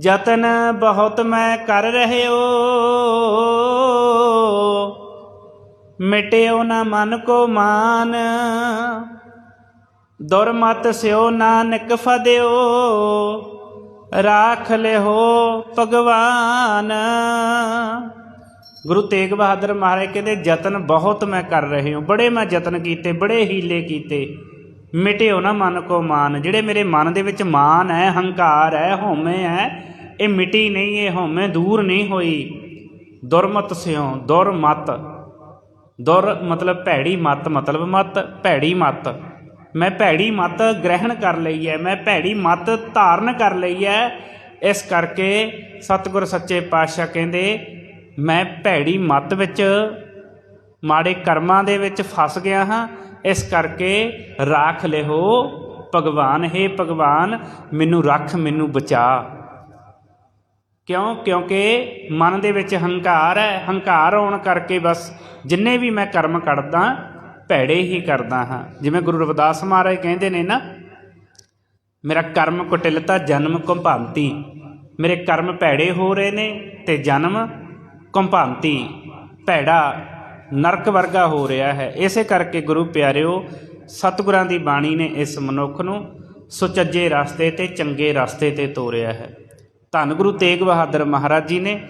ਯਤਨ ਬਹੁਤ ਮੈਂ ਕਰ ਰਹਿਓ। ਮਿਟਿਓ ਨਾ ਮਨ ਕੋ ਮਾਨ। ਦੁਰਮਤ ਸਿਓ ਨਾਨਕ ਫਦਿਓ। ਰਾਖ ਲਿਓ ਭਗਵਾਨ। ਗੁਰੂ ਤੇਗ ਬਹਾਦਰ ਮਹਾਰਾਜ ਕਹਿੰਦੇ, ਯਤਨ ਬਹੁਤ ਮੈਂ ਕਰ ਰਹੇ ਹਾਂ। ਬੜੇ ਮੈਂ ਯਤਨ ਕੀਤੇ, ਬੜੇ ਹੀਲੇ ਕੀਤੇ। ਮਿਟਿਓ ਨਾ ਮਨ ਕੋ ਮਾਨ। ਜਿਹੜੇ ਮੇਰੇ ਮਨ ਦੇ ਵਿੱਚ ਮਾਨ ਹੈ, ਹੰਕਾਰ ਹੈ, ਹਉਮੈ ਹੈ, ਇਹ ਮਿਟੀ ਨਹੀਂ, ਇਹ ਹਉਮੈ ਦੂਰ ਨਹੀਂ ਹੋਈ। ਦੁਰਮਤ ਸਿਓ ਦੁਰਮਤ ਦੁਰ ਮਤਲਬ ਭੈੜੀ ਮਤ, ਮਤਲਬ ਮਤ, ਭੈੜੀ ਮਤ। ਮੈਂ ਭੈੜੀ ਮਤ ਗ੍ਰਹਿਣ ਕਰ ਲਈ ਹੈ, ਮੈਂ ਭੈੜੀ ਮਤ ਧਾਰਨ ਕਰ ਲਈ ਹੈ। ਇਸ ਕਰਕੇ ਸਤਿਗੁਰ ਸੱਚੇ ਪਾਤਸ਼ਾਹ ਕਹਿੰਦੇ, ਮੈਂ ਭੈੜੀ ਮਤ ਵਿੱਚ ਮਾੜੇ ਕਰਮਾਂ ਦੇ ਵਿੱਚ ਫਸ ਗਿਆ ਹਾਂ ਇਸ ਕਰਕੇ ਰਾਖ ਲਿਓ ਭਗਵਾਨ, ਹੈ ਭਗਵਾਨ, ਮੈਨੂੰ ਰੱਖ, ਮੈਨੂੰ ਬਚਾ। ਕਿਉਂ? ਕਿਉਂਕਿ ਮਨ ਦੇ ਵਿੱਚ ਹੰਕਾਰ ਹੈ। ਹੰਕਾਰ ਆਉਣ ਕਰਕੇ ਬਸ ਜਿੰਨੇ ਵੀ ਮੈਂ ਕਰਮ ਕਰਦਾ, ਭੈੜੇ ਹੀ ਕਰਦਾ ਹਾਂ। ਜਿਵੇਂ ਗੁਰੂ ਰਵਿਦਾਸ ਮਹਾਰਾਜ ਕਹਿੰਦੇ ਨੇ ਨਾ, ਮੇਰਾ ਕਰਮ ਕੁਟਿਲਤਾ, ਜਨਮ ਕੰਭਾਂਤੀ। ਮੇਰੇ ਕਰਮ ਭੈੜੇ ਹੋ ਰਹੇ ਨੇ ਤੇ ਜਨਮ ਕੰਭਾਂਤੀ। ਭੈੜਾ ਨਰਕ ਵਰਗਾ ਹੋ ਰਿਹਾ ਹੈ। ਇਸੇ ਕਰਕੇ ਗੁਰੂ ਪਿਆਰਿਓ, ਸਤਿਗੁਰਾਂ ਦੀ ਬਾਣੀ ਨੇ ਇਸ ਮਨੁੱਖ ਨੂੰ ਸੁਚੱਜੇ ਰਸਤੇ ਤੇ, ਚੰਗੇ ਰਸਤੇ ਤੇ ਤੋਰਿਆ ਹੈ। ਧੰਨ ਗੁਰੂ ਤੇਗ ਬਹਾਦਰ ਮਹਾਰਾਜ ਜੀ ਨੇ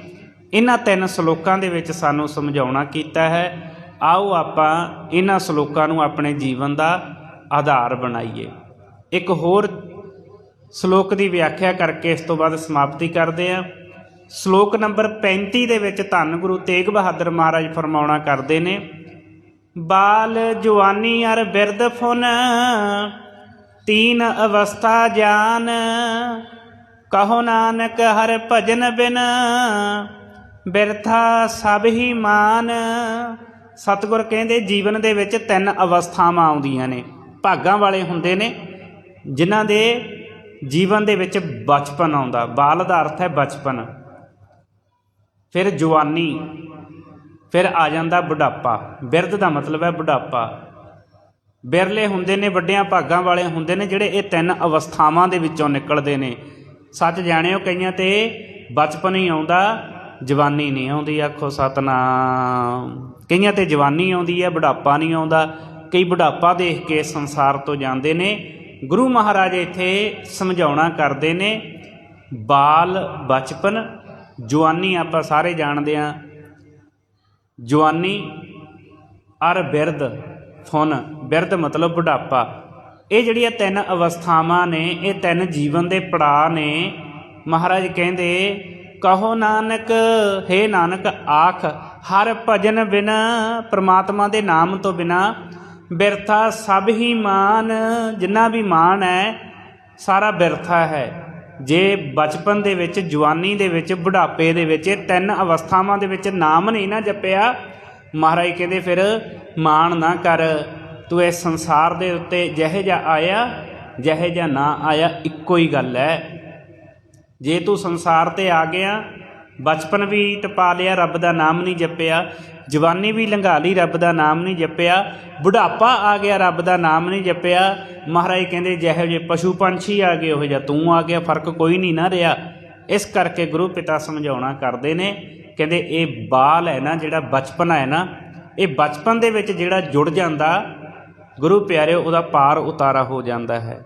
ਇਹਨਾਂ ਤਿੰਨ ਸ਼ਲੋਕਾਂ ਦੇ ਵਿੱਚ ਸਾਨੂੰ ਸਮਝਾਉਣਾ ਕੀਤਾ ਹੈ। ਆਓ ਆਪਾਂ ਇਹਨਾਂ ਸ਼ਲੋਕਾਂ ਨੂੰ ਆਪਣੇ ਜੀਵਨ ਦਾ ਆਧਾਰ ਬਣਾਈਏ। ਇੱਕ ਹੋਰ ਸ਼ਲੋਕ ਦੀ ਵਿਆਖਿਆ ਕਰਕੇ ਇਸ ਤੋਂ ਬਾਅਦ ਸਮਾਪਤੀ ਕਰਦੇ ਹਾਂ। ਸ਼ਲੋਕ ਨੰਬਰ 35 ਦੇ ਵਿੱਚ ਧੰਨ ਗੁਰੂ ਤੇਗ ਬਹਾਦਰ ਮਹਾਰਾਜ ਫਰਮਾਉਣਾ ਕਰਦੇ ਨੇ, ਬਾਲ ਜਵਾਨੀ ਅਰ ਬਿਰਧ ਫੁਨ, ਤੀਨ ਅਵਸਥਾ ਜਾਨ, ਕਹੋ ਨਾਨਕ ਹਰ ਭਜਨ ਬਿਨ, ਬਿਰਥਾ ਸਭ ਹੀ ਮਾਨ। ਸਤਿਗੁਰ ਕਹਿੰਦੇ ਜੀਵਨ ਦੇ ਵਿੱਚ ਤਿੰਨ ਅਵਸਥਾਵਾਂ ਆਉਂਦੀਆਂ ਨੇ, ਭਾਗਾਂ ਵਾਲੇ ਹੁੰਦੇ ਨੇ, ਜਿਨ੍ਹਾਂ ਦੇ ਜੀਵਨ ਦੇ ਵਿੱਚ ਬਚਪਨ ਆਉਂਦਾ। ਬਾਲ ਦਾ ਅਰਥ ਹੈ ਬਚਪਨ। ਫਿਰ ਜਵਾਨੀ, ਫਿਰ ਆ ਜਾਂਦਾ ਬੁਢਾਪਾ। ਬਿਰਧ ਦਾ ਮਤਲਬ ਹੈ ਬੁਢਾਪਾ। ਬਿਰਲੇ ਹੁੰਦੇ ਨੇ, ਵੱਡਿਆਂ ਭਾਗਾਂ ਵਾਲੇ ਹੁੰਦੇ ਨੇ, ਜਿਹੜੇ ਇਹ ਤਿੰਨ ਅਵਸਥਾਵਾਂ ਦੇ ਵਿੱਚੋਂ ਨਿਕਲਦੇ ਨੇ। ਸੱਚ ਜਾਣਿਓ ਕਈਆਂ ਤੇ ਬਚਪਨ ਹੀ ਆਉਂਦਾ, ਜਵਾਨੀ ਨਹੀਂ ਆਉਂਦੀ, ਆਖੋ ਸਤਨਾਮ। ਕਈਆਂ ਤੇ ਜਵਾਨੀ ਆਉਂਦੀ ਹੈ, ਬੁਢਾਪਾ ਨਹੀਂ ਆਉਂਦਾ। ਕਈ ਬੁਢਾਪਾ ਦੇਖ ਕੇ ਸੰਸਾਰ ਤੋਂ ਜਾਂਦੇ ਨੇ। ਗੁਰੂ ਮਹਾਰਾਜ ਇੱਥੇ ਸਮਝਾਉਣਾ ਕਰਦੇ ਨੇ, ਬਾਲ ਬਚਪਨ ਜਵਾਨੀ ਆਪਾਂ ਸਾਰੇ ਜਾਣਦੇ ਆ ਜਵਾਨੀ, ਅਰ ਬਿਰਧ ਫੁਨ ਬਿਰਧ ਮਤਲਬ ਬੁਢਾਪਾ। ਇਹ ਜਿਹੜੀਆਂ ਤਿੰਨ ਅਵਸਥਾਵਾਂ ਨੇ, ਇਹ ਤਿੰਨ ਜੀਵਨ ਦੇ ਪੜਾਅ ਨੇ, ਮਹਾਰਾਜ ਕਹਿੰਦੇ, ਕਹੋ ਨਾਨਕ, ਹੈ ਨਾਨਕ, ਆਖ, ਹਰ ਭਜਨ ਬਿਨਾ, ਪ੍ਰਮਾਤਮਾ ਦੇ ਨਾਮ ਤੋਂ ਬਿਨਾ, ਬਿਰਥਾ ਸਭ ਹੀ ਮਾਨ, ਜਿੰਨਾ ਵੀ ਮਾਨ ਹੈ, ਸਾਰਾ ਬਿਰਥਾ ਹੈ। ਜੇ ਬਚਪਨ ਦੇ ਵਿੱਚ, ਜਵਾਨੀ ਦੇ ਵਿੱਚ, ਬੁਢਾਪੇ ਦੇ ਵਿੱਚ ਇਹ ਤਿੰਨ ਅਵਸਥਾਵਾਂ ਦੇ ਵਿੱਚ ਨਾਮ ਨਹੀਂ ਨਾ ਜਪਿਆ, ਮਹਾਰਾਜ ਕਹਿੰਦੇ ਫਿਰ ਮਾਣ ਨਾ ਕਰ, ਤੂੰ ਇਸ ਸੰਸਾਰ ਦੇ ਉੱਤੇ ਜਿਹੇ ਜਿਹਾ ਆਇਆ, ਜਿਹੇ ਜਿਹਾ ਨਾ ਆਇਆ, ਇੱਕੋ ਹੀ ਗੱਲ ਹੈ। ਜੇ ਤੂੰ ਸੰਸਾਰ ਤੇ ਆ ਗਿਆ ਬਚਪਨ ਵੀ ਟਪਾ ਲਿਆ, ਰੱਬ ਦਾ ਨਾਮ ਨਹੀਂ ਜਪਿਆ। ਜਵਾਨੀ ਵੀ ਲੰਘਾ ਲਈ, ਰੱਬ ਦਾ ਨਾਮ ਨਹੀਂ ਜਪਿਆ। ਬੁਢਾਪਾ ਆ ਗਿਆ, ਰੱਬ ਦਾ ਨਾਮ ਨਹੀਂ ਜਪਿਆ। ਮਹਾਰਾਜ ਕਹਿੰਦੇ, ਜਿਹੋ ਜੇ ਪਸ਼ੂ ਪੰਛੀ ਆ ਗਏ, ਉਹ ਜਿਹਾ ਤੂੰ ਆ ਗਿਆ, ਫ਼ਰਕ ਕੋਈ ਨਹੀਂ ਨਾ ਰਿਹਾ। ਇਸ ਕਰਕੇ ਗੁਰੂ ਪਿਤਾ ਸਮਝਾਉਣਾ ਕਰਦੇ ਨੇ, ਕਹਿੰਦੇ, ਇਹ ਬਾਲ ਹੈ ਨਾ, ਜਿਹੜਾ ਬਚਪਨ ਹੈ ਨਾ, ਇਹ ਬਚਪਨ ਦੇ ਵਿੱਚ ਜਿਹੜਾ ਜੁੜ ਜਾਂਦਾ, ਗੁਰੂ ਪਿਆਰਿਓ, ਉਹਦਾ ਪਾਰ ਉਤਾਰਾ ਹੋ ਜਾਂਦਾ ਹੈ।